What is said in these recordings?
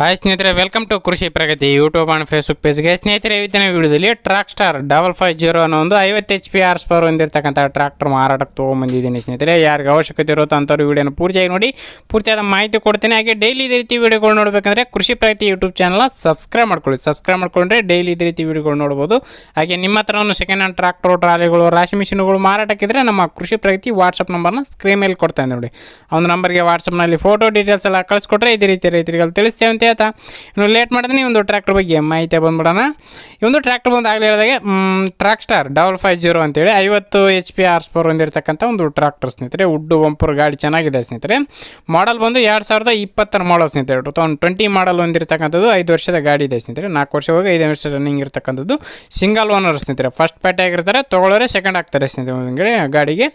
Hi ಸ್ನೇಹಿತರೆ welcome to Krishi Pragati YouTube and Facebook ಪೇಜ್ಗೆ ಸ್ನೇಹಿತರೆ ಇವತ್ತಿನ ವಿಡಿಯೋದಲ್ಲಿ track star double five zero ಅನ್ನೋ ಒಂದು ಐವತ್ತು ಎಚ್ ಪಿ ಆರ್ ಸ್ಪರ್ ಹೊಂದಿರತಕ್ಕಂಥ ಟ್ರಾಕ್ಟರ್ ಮಾರಾಟಕ್ಕೆ ತೊಗೊಂಬಂದಿದ್ದೀನಿ ಸ್ನೇಹಿತರೆ. ಯಾರಿಗೆ ಅವಶ್ಯಕತೆ ಇರುತ್ತೋ ಅಂಥವ್ರು ವಿಡಿಯೋನ ಪೂರ್ತಿಯಾಗಿ ನೋಡಿ, ಪೂರ್ತಿಯಾದ ಮಾಹಿತಿ ಕೊಡ್ತೀನಿ. ಹಾಗೆ ಡೈಲಿ ಇದೇ ರೀತಿ ವೀಡಿಯೋಗಳು ನೋಡಬೇಕಂದ್ರೆ ಕೃಷಿ ಪ್ರಗತಿ ಯೂಟ್ಯೂಬ್ ಚಾನಲ್ನ ಸಬ್ಸ್ಕ್ರೈಬ್ ಮಾಡ್ಕೊಳ್ಳಿ. ಸಬ್ಸ್ಕ್ರೈಬ್ ಮಾಡ್ಕೊಂಡ್ರೆ ಡೈಲಿ ಇದೇ ರೀತಿ ವೀಡಿಯೋಗಳು ನೋಡ್ಬೋದು. ಹಾಗೆ ನಿಮ್ಮ ಹತ್ರ ಒಂದು ಸೆಕೆಂಡ್ ಹ್ಯಾಂಡ್ ಟ್ರಾಕ್ಟರ್ ಟ್ರಾಲಿಗಳು, ರಾಶಿ ಮಿಷಿನ್ಗಳು ಮಾರಾಟಕ್ಕಿದ್ರೆ ನಮ್ಮ ಕೃಷಿ ಪ್ರಗತಿ ವಾಟ್ಸಪ್ ನಂಬರ್ನ ಸ್ಕ್ರೀನ್ ಮೇಲೆ ಕೊಡ್ತಾ ನೋಡಿ. ಆ ಒಂದು ನಂಬರ್ಗೆ ವಾಟ್ಸಪ್ನಲ್ಲಿ ಫೋಟೋ ಡೀಟೇಲ್ಸ್ ಎಲ್ಲ ಕಳಿಸ್ಕೊಟ್ರೆ ಇದೇ ರೀತಿ ರೈತರಿಗೆ ತಿಳಿಸ್ತೇವೆ ಅಂತ ಹೇಳ್ತಾ ಇನ್ನು ಲೇಟ್ ಮಾಡಿದ್ರೆ ಒಂದು ಟ್ರ್ಯಾಕ್ಟರ್ ಬಗ್ಗೆ ಮಾಹಿತಿ ಬಂದ್ಬಿಡೋಣ. ಈ ಒಂದು ಟ್ರ್ಯಾಕ್ಟರ್ ಬಂದು ಆಗಲಿ ಹೇಳಿದಾಗೆ track star double five zero ಅಂತೇಳಿ ಐವತ್ತು ಎಚ್ ಪಿ ಆರ್ ಸ್ಪೋರ್ ಹೊಂದಿರತಕ್ಕಂಥ ಒಂದು ಟ್ರ್ಯಾಕ್ಟರ್ ಸ್ನೇಹಿತರೆ, ಉಡ್ಡು ಬಂಪರ್ ಗಾಡಿ ಚೆನ್ನಾಗಿದೆ ಸ್ನೇಹಿತರೆ. ಮಾಡಲ್ ಬಂದು ಎರಡು ಸಾವಿರದ ಇಪ್ಪತ್ತರ ಮಾಡಲ್ ಸ್ನೇಹಿತರೆ. ಟು ತೌಸಂಡ್ ಟ್ವೆಂಟಿ ಮಾಡಲ್ ಹೊಂದಿರತಕ್ಕಂಥದ್ದು ಐದು ವರ್ಷದ ಗಾಡಿ ಇದೆ ಸ್ನೇಹಿತರೆ. ನಾಲ್ಕು ವರ್ಷ ಹೋಗಿ ಐದು ವರ್ಷ ರನ್ನಿಂಗ್ ಇರತಕ್ಕಂಥದ್ದು ಸಿಂಗಲ್ ಓನರ್ ಸ್ನೇಹಿತರೆ. ಫಸ್ಟ್ ಪ್ಯಾಟೆ ಆಗಿರ್ತಾರೆ ತೊಗೊಳೋರೆ ಸೆಕೆಂಡ್ ಆಗ್ತಾರೆ ಸ್ನೇಹಿತರೆ ಗಾಡಿಗೆ.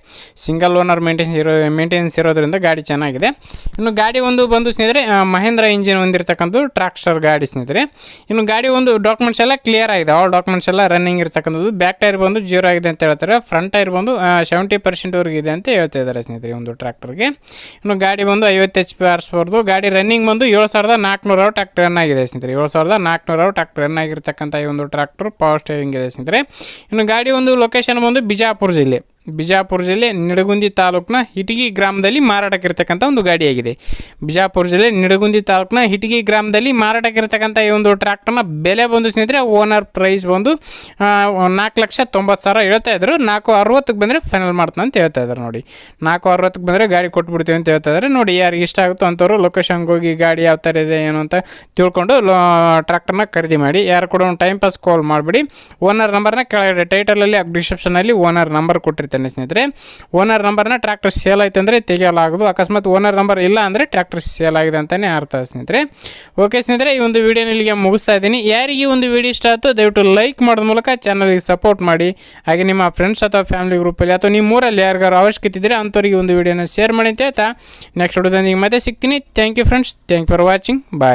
ಸಿಂಗಲ್ ಓನರ್ ಮೇಂಟೆನ್ಸ್ ಇರೋ ಮೇಂಟೆನೆನ್ಸ್ ಇರೋದ್ರಿಂದ ಗಾಡಿ ಚೆನ್ನಾಗಿದೆ. ಇನ್ನು ಗಾಡಿ ಒಂದು ಬಂದು ಸ್ನೇಹಿತರೆ ಮಹೇಂದ್ರ ಇಂಜಿನ್ ಹೊಂದಿರತಕ್ಕಂಥದ್ದು ಟ್ರ್ಯಾಕ್ಟರ್ ಗಾಡಿ ಸ್ನೇಹಿತರೆ. ಇನ್ನು ಗಾಡಿ ಒಂದು ಡಾಕ್ಯುಮೆಂಟ್ಸ್ ಎಲ್ಲ ಕ್ಲಿಯರ್ ಆಗಿದೆ. ಆಲ್ ಡಾಕ್ಯುಮೆಂಟ್ಸ್ ಎಲ್ಲ ರನ್ನಿಂಗ್ ಇರತಕ್ಕಂಥದ್ದು. ಬ್ಯಾಕ್ ಟೈರ್ ಬಂದು ಜೀರೋ ಆಗಿದೆ ಅಂತ ಹೇಳ್ತಾರೆ. ಫ್ರಂಟ್ ಟೈರ್ ಬಂದು ಸೆವೆಂಟಿ ಪರ್ಸೆಂಟ್ವರೆಗೆ ಇದೆ ಅಂತ ಹೇಳ್ತಾ ಇದ್ದಾರೆ ಸ್ನೇಹಿತರೆ ಒಂದು ಟ್ರ್ಯಾಕ್ಟರ್ಗೆ ಇನ್ನು ಗಾಡಿ ಬಂದು ಐವತ್ತು ಎಚ್ ಪಿ ಆರ್ಸ್ಬಾರ್ದು. ಗಾಡಿ ರನ್ನಿಂಗ್ ಬಂದು ಏಳು ಸಾವಿರದ ನಾಲ್ಕುನೂರು ಟ್ರಾಕ್ಟರ್ ರನ್ ಆಗಿದೆ ಸ್ನೇಹಿತರೆ. ಏಳು ಸಾವಿರದ ನಾಲ್ಕುನೂರು ಟ್ರಾಕ್ಟರ್ ರನ್ ಆಗಿರ್ತಕ್ಕಂಥ ಈ ಒಂದು ಟ್ರಾಕ್ಟರ್ ಪವರ್ ಸ್ಟೇರಿಂಗ್ ಇದೆ ಸ್ನೇಹಿತರೆ. ಇನ್ನು ಗಾಡಿ ಒಂದು ಲೊಕೇಶನ್ ಬಂದು ಬಿಜಾಪುರ ಜಿಲ್ಲೆ. ಬಿಜಾಪುರ ಜಿಲ್ಲೆ ನಿಡಗುಂದಿ ತಾಲೂಕಿನ ಹಿಟಗಿ ಗ್ರಾಮದಲ್ಲಿ ಮಾರಾಟಕ್ಕಿರ್ತಕ್ಕಂಥ ಒಂದು ಗಾಡಿಯಾಗಿದೆ. ಬಿಜಾಪುರ ಜಿಲ್ಲೆ ನಿಡಗುಂದಿ ತಾಲೂಕಿನ ಹಿಟಗಿ ಗ್ರಾಮದಲ್ಲಿ ಮಾರಾಟಕ್ಕಿರ್ತಕ್ಕಂಥ ಈ ಒಂದು ಟ್ರ್ಯಾಕ್ಟರ್ನ ಬೆಲೆ ಬಂದು ಸ್ನೇಹಿತರೆ, ಓನರ್ ಪ್ರೈಸ್ ಬಂದು ನಾಲ್ಕು ಲಕ್ಷ ತೊಂಬತ್ತು ಸಾವಿರ ಹೇಳ್ತಾ ಇದ್ರು. ನಾಲ್ಕು ಅರವತ್ತಕ್ಕೆ ಬಂದರೆ ಫೈನಲ್ ಮಾಡ್ತಾನೆ ಅಂತ ಹೇಳ್ತಾ ಇದ್ದಾರೆ ನೋಡಿ. ನಾಲ್ಕು ಅರವತ್ತಕ್ಕೆ ಬಂದರೆ ಗಾಡಿ ಕೊಟ್ಬಿಡ್ತೀವಿ ಅಂತ ಹೇಳ್ತಾ ಇದ್ದಾರೆ ನೋಡಿ, ಯಾರಿಗೆ ಇಷ್ಟ ಆಗುತ್ತೋ ಅಂಥವ್ರು ಲೊಕೇಶನ್ಗೆ ಹೋಗಿ ಗಾಡಿ ಯಾವ ಥರ ಇದೆ ಏನು ಅಂತ ತಿಳ್ಕೊಂಡು ಟ್ರ್ಯಾಕ್ಟರ್ನ ಖರೀದಿ ಮಾಡಿ. ಯಾರು ಕೂಡ ಒಂದು ಟೈಮ್ ಪಾಸ್ ಕಾಲ್ ಮಾಡಿಬಿಡಿ. ಓನರ್ ನಂಬರ್ನ ಕೆಳಗಡೆ ಟೈಟಲಲ್ಲಿ ಡಿಸ್ಕ್ರಿಪ್ಷನಲ್ಲಿ ಓನರ್ ನಂಬರ್ ಕೊಟ್ಟಿರ್ತಾನೆ ಸ್ನೇಹಿತರೆ ಓನರ್ ನಂಬರ್ನ ಟ್ರ್ಯಾಕ್ಟರ್ ಸೇಲ್ ಆಯ್ತು ಅಂದರೆ ತೆಗೆಯಲಾಗದು ಅಕಸ್ಮಾತ್ ಓನರ್ ನಂಬರ್ ಇಲ್ಲ ಅಂದರೆ ಟ್ರ್ಯಾಕ್ಟರ್ ಸೇಲ್ ಆಗಿದೆ ಅಂತಲೇ ಅರ್ಥ ಸ್ನೇಹಿತರೆ. ಓಕೆ ಸ್ನೇಹಿತರೆ, ಈ ಒಂದು ವಿಡಿಯೋನ ಇಲ್ಲಿಗೆ ಮುಗಿಸ್ತಾ ಇದ್ದೀನಿ. ಯಾರಿಗೆ ಒಂದು ವಿಡಿಯೋ ಇಷ್ಟ ಆಯಿತು ದಯವಿಟ್ಟು ಲೈಕ್ ಮಾಡೋದ ಮೂಲಕ ಚಾನಲ್ಗೆ ಸಪೋರ್ಟ್ ಮಾಡಿ. ಹಾಗೆ ನಿಮ್ಮ ಫ್ರೆಂಡ್ಸ್ ಅಥವಾ ಫ್ಯಾಮಿಲಿ ಗ್ರೂಪಲ್ಲಿ ಅಥವಾ ನಿಮ್ಮ ಊರಲ್ಲಿ ಯಾರಿಗಾರು ಅವಶ್ಯಕತೆ ಇದ್ದರೆ ಅಂಥವ್ರಿಗೆ ಒಂದು ವಿಡಿಯೋನ ಶೇರ್ ಮಾಡಿ ಅಂತ ಹೇಳ್ತಾ ನೆಕ್ಸ್ಟ್ ವಿಡಿಯೋದೊಂದಿಗೆ ಮತ್ತೆ ಸಿಗ್ತೀನಿ. Thank you friends thank for watching bye